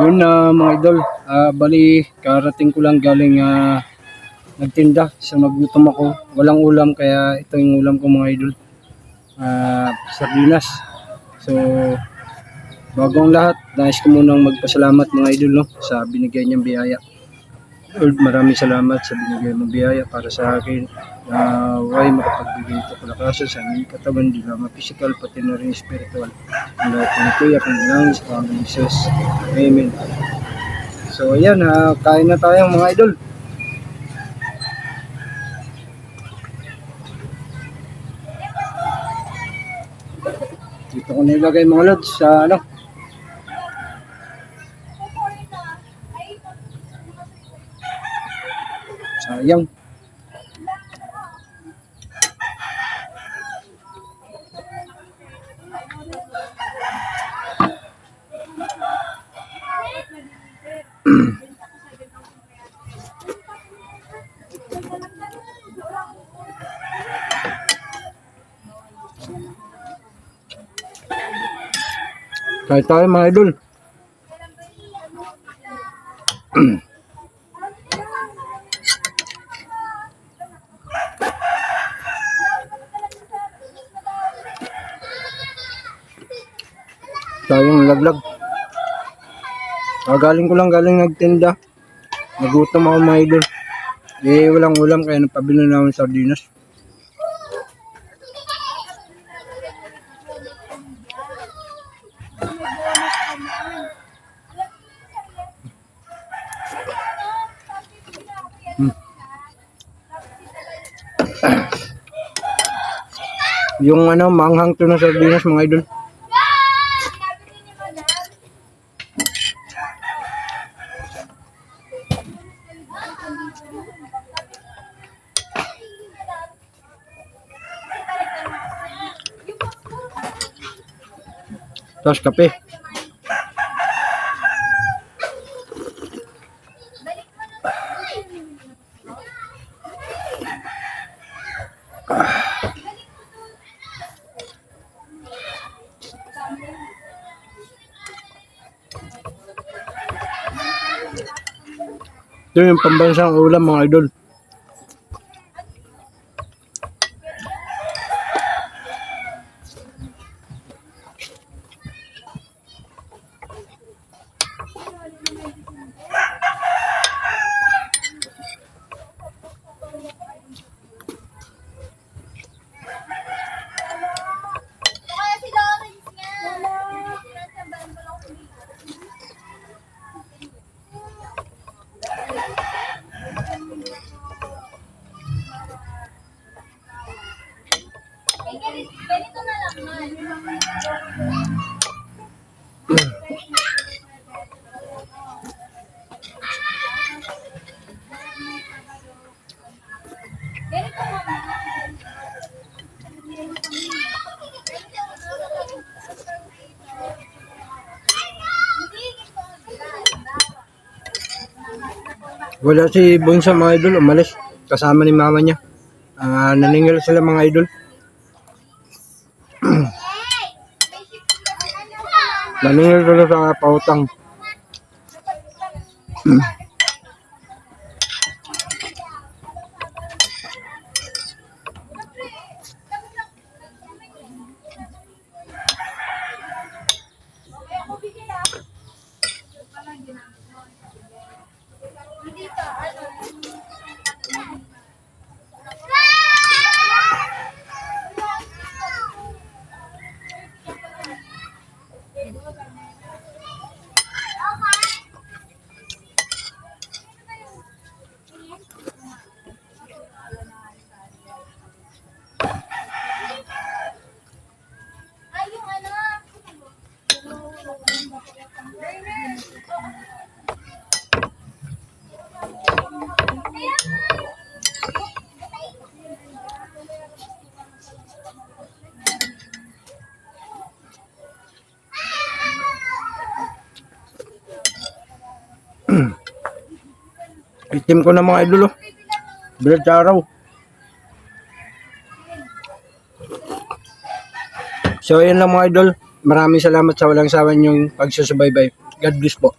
Yun na mga idol, ah, bali karating ko lang galing ah, nagtinda. So nagutom ako, walang ulam kaya ito yung ulam ko mga idol. Ah, sardinas. So bago ang lahat, nais ko munang magpasalamat mga idol no, sa binigay niyang biyaya. Lord, maraming salamat sa binigay mong biyaya para sa akin na way makapagbigay ito kalakasan sa aming katawan, di lamang physical, pati na rin spiritual. Ang lahat ng kuya, kung lang sa Jesus. Amen. So, ayan, ha, kain na tayo mga idol. Dito ko nilagay mga lods sa ano. Sayang. Kahit tayo mga idol. Tayong laglag. Ah, galing ko lang galing nagtinda. Nagutom ako mga idol. Eh, walang ulam kaya napabili na ako ng sardinas. Yung ano, manghang to na sardinas mga idol. Tapos kape. Ito yung pambansang ulam mga idol. Kaya si Lawrence nga. Tinatambahan ko lang kung Eh, ganito, ganito na lang man. Ganito nga man. Wala si Bunsa mga idol, umalis. Kasama ni mama niya. Ah, naningil sila mga idol. Naningil sila sa pautang. Itim ko na mga idol oh. Bilad sa araw. So, ayun lang mga idol. Maraming salamat sa walang sawa niyong pagsusubaybay. God bless po.